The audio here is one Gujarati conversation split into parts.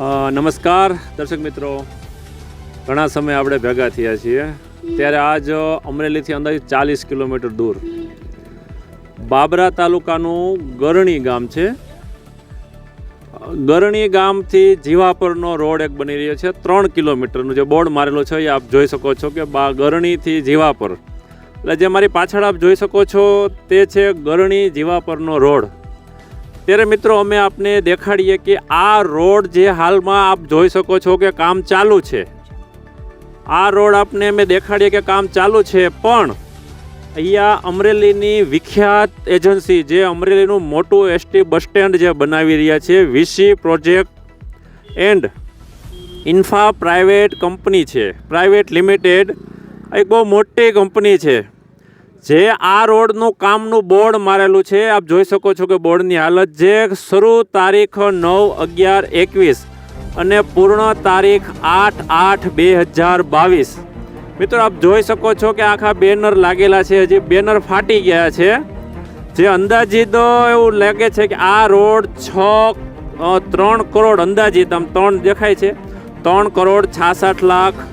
નમસ્કાર, દર્શક મિત્રો. ઘણા સમય આપણે ભેગા થયા છીએ. ત્યારે આજ અમરેલીથી અંદાજે ચાલીસ કિલોમીટર દૂર. બાબરા તાલુકાનું ગરણી ગામ છે. ગરણી ગામથી જીવાપરનો રોડ એક બની રહ્યો છે. ત્રણ કિલોમીટરનું જે બોર્ડ મારેલો છે, એ આપ જોઈ શકો છો કે બા, ગરણીથી જીવાપર. એટલે જે મારી પાછળ આપ જોઈ શકો છો, તે છે ગરણી જીવાપરનો રોડ. ત્યારે મિત્રો અમે આપને દેખાડીએ કે આ રોડ જે હાલમાં આપ જોઈ શકો છો કે કામ ચાલુ છે. આ રોડ આપને અમે દેખાડીએ કે કામ ચાલુ છે, પણ અહીંયા અમરેલીની વિખ્યાત એજન્સી જે અમરેલીનું મોટું એસટી બસ સ્ટેન્ડ જે બનાવી રહ્યા છે, VC project and infra private company છે. પ્રાઇવેટ લિમિટેડ એક બહુ મોટી કંપની છે. જે આ રોડનું કામનું બોર્ડ મારેલું છે, આપ જોઈ શકો છો કે બોર્ડની હાલત જે શરૂ તારીખ નવ અગિયાર એકવીસ અને પૂર્ણ તારીખ આઠ આઠ બે હજાર બાવીસ. મિત્રો, આપ જોઈ શકો છો કે આખા બેનર લાગેલા છે, હજી બેનર ફાટી ગયા છે. જે અંદાજિત એવું લાગે છે કે આ રોડ છ ત્રણ કરોડ અંદાજિત, આમ ત્રણ દેખાય છે. ત્રણ કરોડ છાસઠ લાખ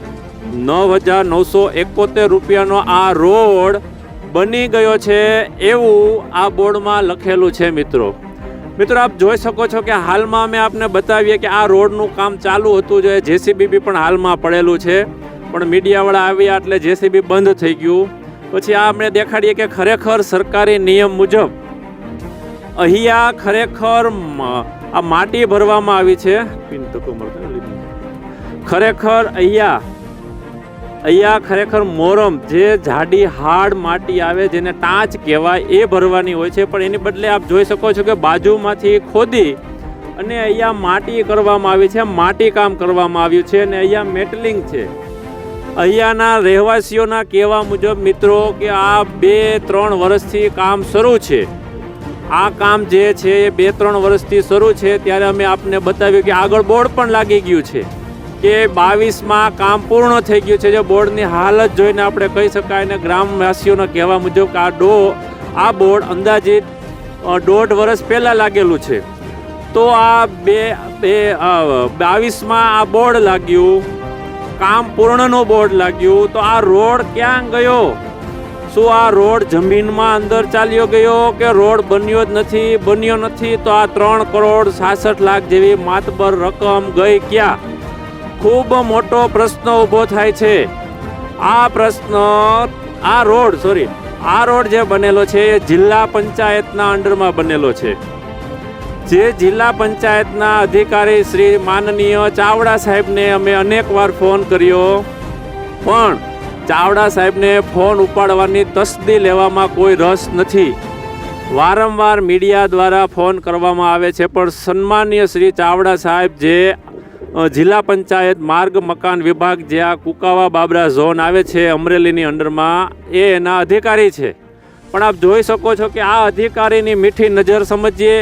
નવ હજાર નવસો એકોતેર રૂપિયાનો આ રોડ બની ગયો છે એવું આ બોર્ડમાં લખેલું છે મિત્રો. મિત્રો, આપ જોઈ શકો છો કે હાલમાં અમે આપને બતાવીએ કે આ રોડનું કામ ચાલુ હતું જો જેસીબી બી પણ હાલમાં પડેલું છે. પણ મીડિયાવાળા આવ્યા એટલે જેસીબી બંધ થઈ ગયું. પછી આ અમને દેખાડીએ કે ખરેખર સરકારી નિયમ મુજબ અહીંયા ખરેખર આ માટી ભરવામાં આવી છે. ખરેખર અહીંયા અહીંયા ખરેખર મોરમ, જે જાડી હાર્ડ માટી આવે, જેને ટાંચ કહેવાય, એ ભરવાની હોય છે. પણ એની બદલે આપ જોઈ શકો છો કે બાજુમાંથી ખોદી અને અહીંયા માટી કરવામાં આવી છે, માટી કામ કરવામાં આવ્યું છે અને અહીંયા મેટલિંગ છે. અહીંયાના રહેવાસીઓના કહેવા મુજબ, મિત્રો, કે આ બે ત્રણ વર્ષથી કામ શરૂ છે. આ કામ જે છે, એ બે ત્રણ વર્ષથી શરૂ છે. ત્યારે અમે આપને બતાવ્યું કે આગળ બોર્ડ પણ લાગી ગયું છે. કે બાવીસમાં કામ પૂર્ણ થઈ ગયું છે. જે બોર્ડની હાલત જોઈને આપણે કહી શકાય ને ગ્રામવાસીઓના કહેવા મુજબ આ ડો, આ બોર્ડ અંદાજિત દોઢ વર્ષ પહેલાં લાગેલું છે. તો આ બે બે બાવીસમાં આ બોર્ડ લાગ્યું, કામ પૂર્ણનો બોર્ડ લાગ્યું, તો આ રોડ ક્યાં ગયો? શું આ રોડ જમીનમાં અંદર ચાલ્યો ગયો કે રોડ બન્યો જ નથી, બન્યો નથી? તો આ ત્રણ કરોડ સાસઠ લાખ જેવી માતબર રકમ ગઈ ક્યાં? ખૂબ મોટો પ્રશ્ન ઊભો થાય છે. આ પ્રશ્ન, આ રોડ સોરી આ રોડ જે બનેલો છે એ જિલ્લા પંચાયતના અંડરમાં બનેલો છે. જે જિલ્લા પંચાયતના અધિકારી શ્રી માનનીય ચાવડા સાહેબને અમે અનેકવાર ફોન કર્યો. પણ ચાવડા સાહેબને ફોન ઉપાડવાની તસદી લેવામાં કોઈ રસ નથી. વારંવાર મીડિયા દ્વારા ફોન કરવામાં આવે છે, પણ સન્માનીય શ્રી ચાવડા સાહેબ જે જિલ્લા પંચાયત માર્ગ મકાન વિભાગ જે આ કુકાવા બાબરા ઝોન આવે છે, અમરેલીની અંડરમાં, એ એના અધિકારી છે. પણ આપ જોઈ શકો છો કે આ અધિકારીની મીઠી નજર સમજીએ,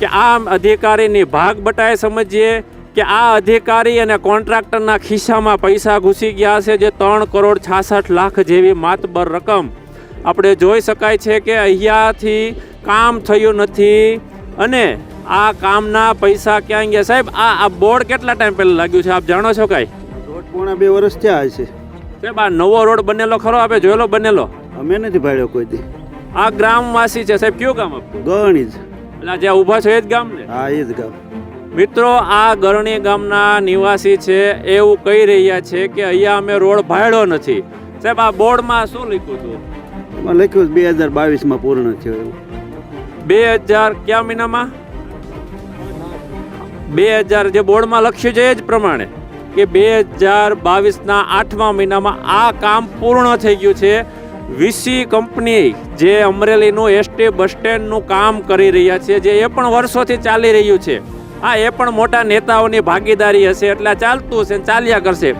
કે આ અધિકારીની ભાગ બટાય સમજીએ, કે આ અધિકારી અને કોન્ટ્રાક્ટરના ખિસ્સામાં પૈસા ઘૂસી ગયા છે, જે ત્રણ કરોડ છાસઠ લાખ જેવી માતબર રકમ. આપણે જોઈ શકાય છે કે અહીંયાથી કામ થયું નથી અને આ કામના પૈસા ક્યાં ગયા? સાહેબ આ આ બોર્ડ કેટલા ટાઈમ પહેલાં લાગ્યું છે? આપ જાણો છો કાંઈ? રોડ પોણા બે વર્ષ થયા છે સાહેબ આ નવો રોડ બનેલો ખરો? આપે જોયેલો બનેલો? અમે નથી ભાડ્યો કોઈ દી. આ ગ્રામવાસી છે. સાહેબ કયું ગામ આપનું? ગણી જ. એટલે જ્યાં ઊભા છો એ જ ગામ ને હા એ જ ગામ. મિત્રો આ ગરણી ગામના નિવાસી છે. એવું કહી રહ્યા છે કે અહીંયા અમે રોડ ભાડ્યો નથી. સાહેબ આ બોર્ડમાં શું લખ્યું હતું? લખ્યું બે હજાર બાવીસમાં પૂર્ણ થયો એવું. બે હજાર કયા મહિનામાં? બે હજાર જે બોર્ડમાં લખ્યું છે એ જ પ્રમાણે કે બે હજાર બાવીસના આઠમા મહિનામાં આ કામ પૂર્ણ થઈ ગયું છે. વીસી કંપની જે અમરેલીનું એસટી બસ સ્ટેન્ડનું કામ કરી રહ્યા છે, જે એ પણ વર્ષોથી ચાલી રહ્યું છે. આ એ પણ મોટા નેતાઓની ભાગીદારી હશે, એટલે ચાલતું હશે ચાલ્યા કરશે.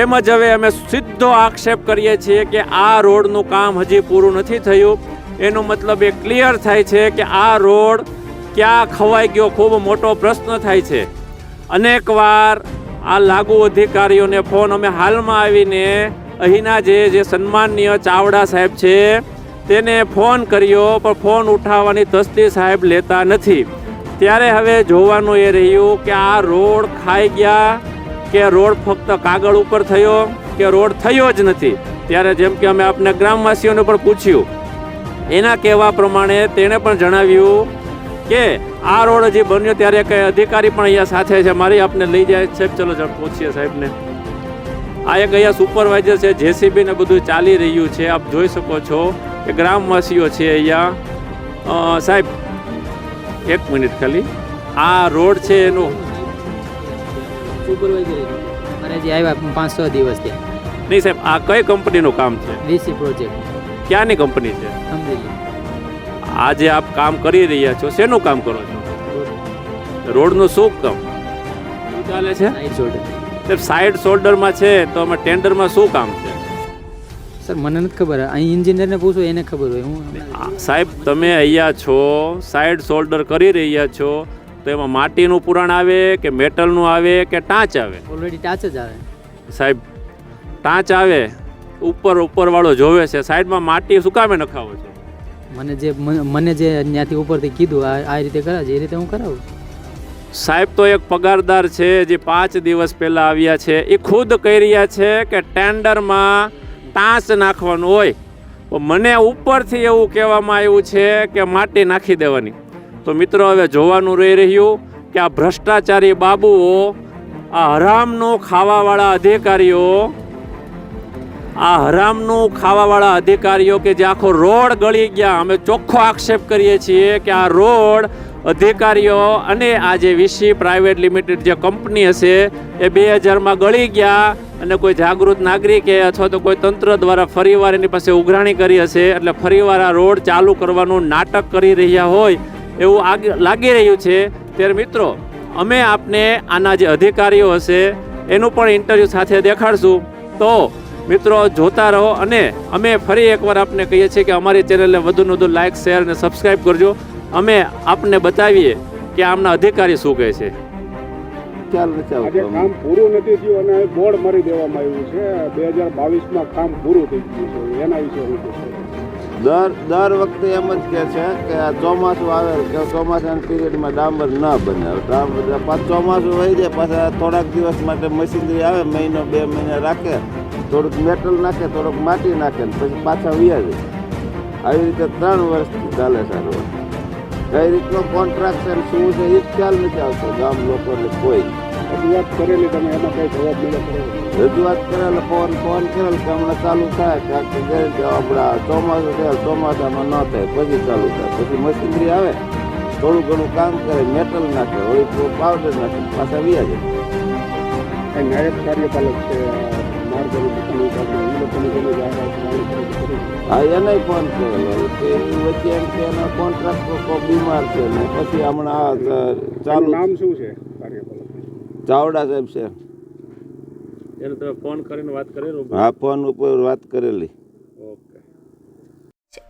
એમ જ હવે અમે સીધો આક્ષેપ કરીએ છીએ કે આ રોડનું કામ હજી પૂરું નથી થયું. એનો મતલબ એ ક્લિયર થાય છે કે આ રોડ ક્યાં ખવાઈ ગયો ખૂબ મોટો પ્રશ્ન થાય છે. અનેકવાર આ લાગુ અધિકારીઓને ફોન અમે હાલમાં આવીને અહીંના જે જે સન્માનનીય ચાવડા સાહેબ છે, તેને ફોન કર્યો, પણ ફોન ઉઠાવવાની તસ્દી સાહેબ લેતા નથી. ત્યારે હવે જોવાનું એ રહ્યું કે આ રોડ ખાઈ ગયા, કે રોડ ફક્ત કાગળ ઉપર થયો, કે રોડ થયો જ નથી. ત્યારે જેમ કે અમે આપને ગ્રામવાસીઓને પણ પૂછ્યું. એના કહેવા પ્રમાણે તેણે પણ જણાવ્યું કે આ રોડ હજી બન્યો ત્યારે કંઈ અધિકારી પણ અહીંયા સાથે છે. મારી આપને લઈ જાય સાહેબ ચલો પૂછીએ સાહેબને. આ એક અહીંયા સુપરવાઇઝર છે જેસીબી ને બધું ચાલી રહ્યું છે. આપ જોઈ શકો છો કે ગ્રામવાસીઓ છે અહીંયા. સાહેબ એક મિનિટ ખાલી. આ રોડ છે એનું. સુપરવાઇઝર મારે જે આવ્યા પાંચ છ દિવસ નહીં સાહેબ આ કઈ કંપનીનું કામ છે? વીસી પ્રોજેક્ટ ક્યાંની કંપની છે? અમરેલી. આજે આપ કામ કરી રહ્યા છો. શેનું કામ કરો છો? રોડનું શું કામ? શું ચાલે છે? સાઈડ સાહેબ સાઈડ શોલ્ડરમાં છે તો અમે ટેન્ડરમાં શું કામ છે? સર મને નથી ખબર. અહીં એન્જિનિયરને પૂછો એને ખબર હોય. હું સાહેબ તમે અહીંયા છો સાઈડ શોલ્ડર કરી રહ્યા છો તો એમાં માટીનું પુરાણ આવે કે મેટલનું આવે કે ટાંચ આવે? ઓલરેડી ટાંચ જ આવે. સાહેબ ટાંચ આવે ઉપર ઉપરવાળો જોવે છે. સાઈડમાં માટી શું કામે નખાવો છો. મને જે મને જે ત્યાંથી ઉપરથી કીધું, આ આ રીતે કરાવજે, એ રીતે હું કરાવું. સાહેબ, તો એક પગારદાર છે જે પાંચ દિવસ પહેલાં આવ્યા છે. એ ખુદ કહી રહ્યા છે કે ટેન્ડરમાં ટાંચ નાખવાનું હોય. તો મને ઉપરથી એવું કહેવામાં આવ્યું છે કે માટી નાખી દેવાની. તો મિત્રો, હવે જોવાનું રહી રહ્યું કે આ ભ્રષ્ટાચારી બાબુઓ, આ હરામનો ખાવાવાળા અધિકારીઓ આ હરામનું ખાવાવાળા અધિકારીઓ કે જે આખો રોડ ગળી ગયા, અમે ચોખ્ખો આક્ષેપ કરીએ છીએ કે આ રોડ અધિકારીઓ અને આ જે વીસી પ્રાઇવેટ લિમિટેડ જે કંપની હશે, એ બે હજારમાં ગળી ગયા અને કોઈ જાગૃત નાગરિકે અથવા તો કોઈ તંત્ર દ્વારા ફરીવાર એની પાસે ઉઘરાણી કરી હશે, એટલે ફરીવાર આ રોડ ચાલુ કરવાનું નાટક કરી રહ્યા હોય એવું આગ લાગી રહ્યું છે. ત્યારે મિત્રો, અમે આપને આના જે અધિકારીઓ હશે, એનું પણ ઇન્ટરવ્યૂ સાથે દેખાડશું. તો મિત્રો જોતા રહો અને અમે ફરી એકવાર આપને કહીએ છીએ કે અમારી ચેનલને વધુને વધુ લાઇક શેર અને સબસ્ક્રાઇબ કરજો. અમે આપને બતાવીએ કે આમના અધિકારી શું કહે છે. ખ્યાલ નથી કામ પૂરું નથી થયું અને બોર્ડ મારી દેવામાં આવ્યું છે. બે હજાર બાવીસમાં કામ પૂરું થઈ ગયું છે. એના વિશે દર દર વખતે એમ જ કહે છે કે આ ચોમાસું આવે કે ચોમાસાના પીરિયડમાં ડાંબર ન બને. ડાંબર પાછું ચોમાસું વહી જાય પાછા થોડાક દિવસ માટે મશીનરી આવે મહિનો બે મહિના રાખે. થોડુંક મેટલ નાખે થોડુંક માટી નાખે ને પછી પાછા વ્યા આવી. રીતે ત્રણ વર્ષથી ચાલે આ કઈ રીતનો કોન્ટ્રાક્શન શું છે એ જ ખ્યાલ નથી આવતો ગામ લોકોને કોઈ. રજૂઆત કરેલી તમે એમાં કઈ જવાબ મળે રજૂઆત કરેલ ફોન ફોન કરેલ કે હમણાં ચાલુ થાય કાંક આપણા ચોમાસું થયેલ ચોમાસામાં ન થાય પછી ચાલુ થાય. પછી મશીનરી આવે થોડું ઘણું કામ કરે મેટલ નાખે વળી પાવડર નાખે પાછા વ્યાજે નાયબ કાર્યપાલક છે હા એને ફોન કરેલો તે વચ્ચે એમ કે એનો કોન્ટ્રાક્ટર બીમાર છે ને પછી હમણાં ચાલુ નામ શું છે ચાવડા સાહેબ છે. એને તમે ફોન કરીને વાત કરેલો? હા ફોન ઉપર વાત કરેલી.